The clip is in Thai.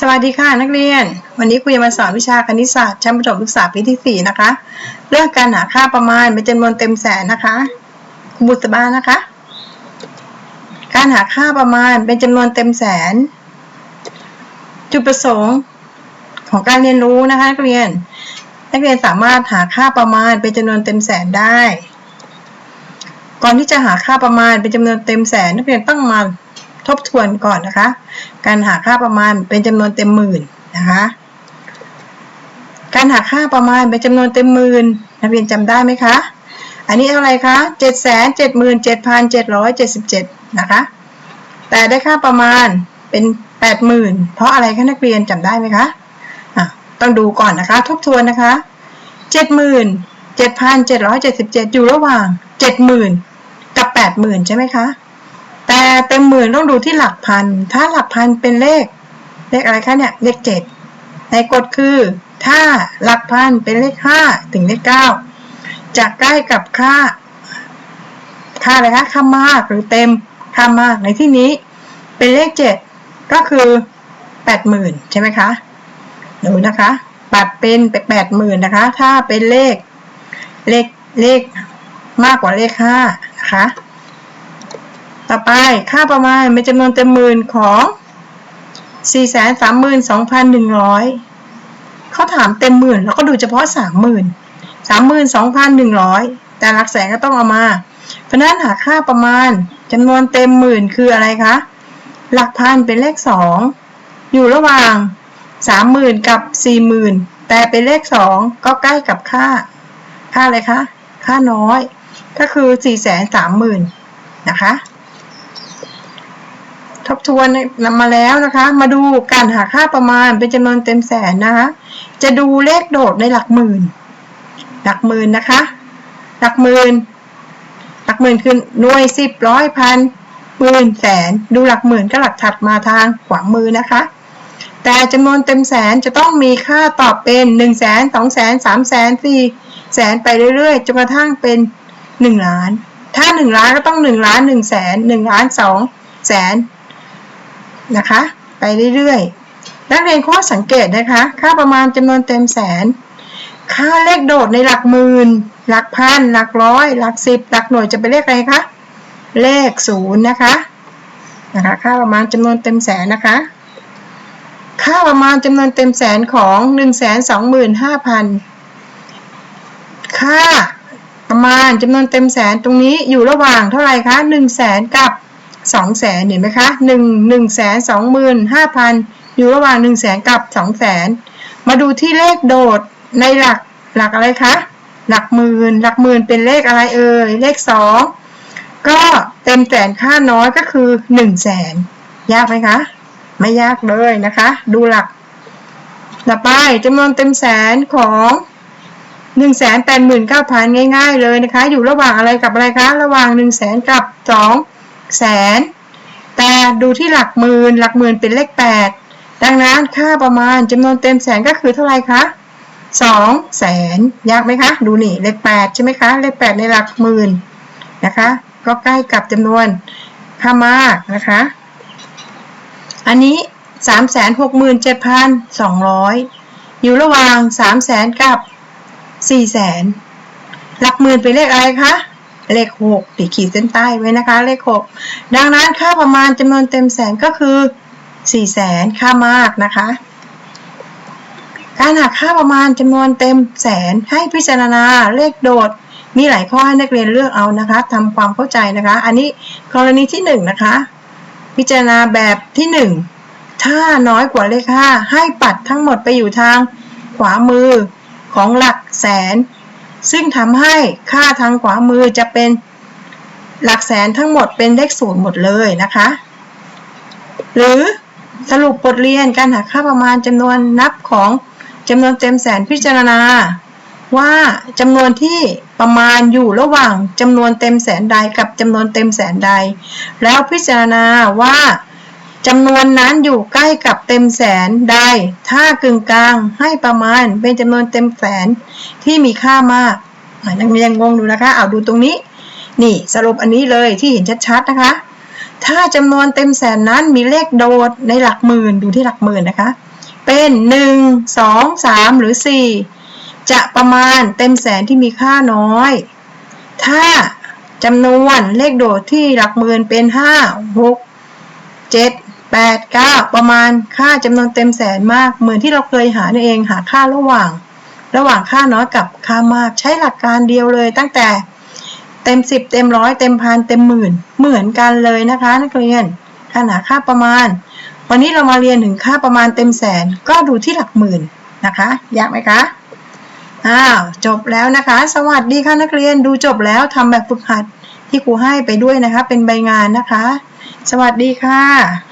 สวัสดีค่ะนักเรียน วันนี้ครูจะมาสอนวิชาคณิตศาสตร์ชั้นประถมศึกษาปีที่ 4 นะคะ เรื่องการหาค่าประมาณเป็นจำนวนเต็มแสนนะคะครูบุษบานะคะ การหาค่าประมาณเป็นจำนวนเต็มแสน จุดประสงค์ของการเรียนรู้นะคะนักเรียน นักเรียนสามารถหาค่าประมาณเป็นจำนวนเต็มแสนได้ ก่อนที่จะหาค่าประมาณเป็นจำนวนเต็มแสน นักเรียนต้องมา ทบทวนก่อนนะคะ การหาค่าประมาณเป็นจำนวนเต็มหมื่นนะคะ การหาค่าประมาณเป็นจำนวนเต็มหมื่นนักเรียนจำได้ไหมคะ อันนี้เท่าไรคะเจ็ดแสนเจ็ดหมื่นเจ็ดพันเจ็ดร้อยเจ็ดสิบเจ็ดนะคะ แต่ได้ค่าประมาณเป็นแปดหมื่นเพราะอะไรคะนักเรียนจำได้ไหมคะะต้องดูก่อนนะคะ ทบทวนนะคะเจ็ดหมื่นเจ็ดพันเจ็ดร้อยเจ็ดสิบเจ็ดอยู่ระหว่างเจ็ดหมื่นกับแปดหมื่นใช่ไหมคะ แต่เต็มหมื่นต้องดูที่หลักพัน ถ้าหลักพันเป็นเลข เลขอะไรคะเนี่ย เลขเจ็ดในกฎคือ ถ้าหลักพันเป็นเลขห้าถึงเลขเก้าจะใกล้กับค่า ค่าอะไรคะ ค่ามากหรือเต็ม ค่ามากในที่นี้ เป็นเลขเจ็ดก็คือแปดหมื่นใช่ไหมคะดูนะคะ ปัดเป็นแปดหมื่นนะคะ ถ้าเป็นเลข เลข เลขมากกว่าเลขห้านะคะ ต่อไปค่าประมาณเป็นจำนวนเต็มหมื่นของ 432,100 เขาถามเต็มหมื่นเราก็ดูเฉพาะ 30,000 32,100 แต่หลักแสนก็ต้องเอามา เพราะนั้นหาค่าประมาณจำนวนเต็มหมื่นคืออะไรคะ หลักพันเป็นเลข 2 อยู่ระหว่าง 30,000 กับ 40,000 แต่เป็นเลข 2 ก็ใกล้กับค่า ค่าอะไรคะ ค่าน้อย ก็คือ 430,000 นะคะ ทบทวนนำมาแล้วนะคะ มาดูการหาค่าประมาณเป็นจำนวนเต็มแสนนะคะ จะดูเลขโดดในหลักหมื่น หลักหมื่นนะคะ หลักหมื่น หลักหมื่นคือหน่วยสิบร้อยพันหมื่นแสน ดูหลักหมื่นก็หลักถัดมาทางขวามือนะคะ แต่จำนวนเต็มแสนจะต้องมีค่าตอบเป็น1นึ่งแสนสองแสนสามแสนสี่แสนไปเรื่อยๆจนกระทั่งเป็น1ล้าน ถ้า1ล้านก็ต้อง1ล้าน1แสน1ล้าน2แสน นะคะ ไปเรื่อยๆ นักเรียนข้อสังเกตนะคะ ค่าประมาณจำนวนเต็มแสน ค่าเลขโดดในหลักหมื่น หลักพัน หลักร้อย หลักสิบ หลักหน่วยจะเป็นเลขอะไรคะ เลขศูนย์นะคะ นะคะ ค่าประมาณจำนวนเต็มแสนนะคะ ค่าประมาณจำนวนเต็มแสนของ1 2 5 0 0 0ค่าประมาณจำนวนเต็มแสนตรงนี้อยู่ระหว่างเท่าไหร่คะ1 0 0 0 0แสนกับ สองแสนเห็นไหมคะหนึ่งหนึ่งแสนสองหมื่นห้าพันอยู่ระหว่างหนึ่งแสนกับสองแสนมาดูที่เลขโดดในหลักหลักอะไรคะ หลักหมื่นหลักหมื่นเป็นเลขอะไรเอ่ยเลขสองก็เต็มแสนค่าน้อยก็คือหนึ่งแสนยากไหมคะ ไม่ยากเลยนะคะ ดูหลักต่อไปจำนวนเต็มแสนของหนึ่งแสนแปดหมื่นเก้าพันง่าย ๆ เลยนะคะ อยู่ระหว่างอะไรกับอะไรคะ ระหว่างหนึ่งแสนกับสอง แสน แต่ดูที่หลักหมื่นหลักหมื่นเป็นเลขแปดดังนั้นค่าประมาณจำนวนเต็มแสนก็คือเท่าไหร่คะสองแสนยากไหมคะ ดูนี่เลขแปดใช่ไหมคะ เลขแปดในหลักหมื่นนะคะ ก็ใกล้กับจำนวนค่ามากนะคะ อันนี้สามแสนหกหมื่นเจ็ดพันสองร้อยอยู่ระหว่างสามแสนกับสี่แสนหลักหมื่นเป็นเลขอะไรคะ เลขหกติดขีดเส้นใต้ไว้นะคะ เลขหกดังนั้นค่าประมาณจำนวนเต็มแสนก็คือสี่แสนค่ามากนะคะ การหาค่าประมาณจำนวนเต็มแสนให้พิจารณาเลขโดดมีหลายข้อให้นักเรียนเลือกเอานะคะทำความเข้าใจนะคะ อันนี้กรณีที่หนึ่งนะคะ พิจารณาแบบที่หนึ่งถ้าน้อยกว่าเลขห้าให้ปัดทั้งหมดไปอยู่ทางขวามือของหลักแสน ซึ่งทำให้ค่าทางขวามือจะเป็นหลักแสนทั้งหมดเป็นเลขศูนย์หมดเลยนะคะ หรือสรุปบทเรียนการหาค่าประมาณจำนวนนับของจำนวนเต็มแสนพิจารณา ว่าจำนวนที่ประมาณอยู่ระหว่างจำนวนเต็มแสนใดกับจำนวนเต็มแสนใด แล้วพิจารณาว่า จำนวนนั้นอยู่ใกล้กับเต็มแสนใดถ้ากึ่งกลางให้ประมาณเป็นจำนวนเต็มแสนที่มีค่ามากนักเรียนงงดูนะคะ เอาดูตรงนี้ นี่สรุปอันนี้เลยที่เห็นชัดๆนะคะ ถ้าจำนวนเต็มแสนนั้นมีเลขโดดในหลักหมื่นดูที่หลักหมื่นนะคะ เป็นหนึ่งสองสามหรือสี่จะประมาณเต็มแสนที่มีค่าน้อย ถ้าจำนวนเลขโดดที่หลักหมื่นเป็นห้าห กเจ็ดแปดเก้าประมาณค่าจำนวนเต็มแสนมาก เหมือนที่เราเคยหานเองหาค่าระหว่าง ระหว่างค่าน้อยกับค่ามาก ใช้หลักการเดียวเลยตั้งแต่เต็มสิบเต็มร้อยเต็มพันเต็มหมื่น เหมือนกันเลยนะคะนักเรียนการหาค่าประมาณ วันนี้เรามาเรียนถึงค่าประมาณเต็มแสนก็ดูที่หลักหมื่นนะคะยากไหมคะอ้าวจบแล้วนะคะ สวัสดีค่ะนักเรียนดูจบแล้วทำแบบฝึกหัดที่ครูให้ไปด้วยนะคะ เป็นใบงานนะคะ สวัสดีค่ะ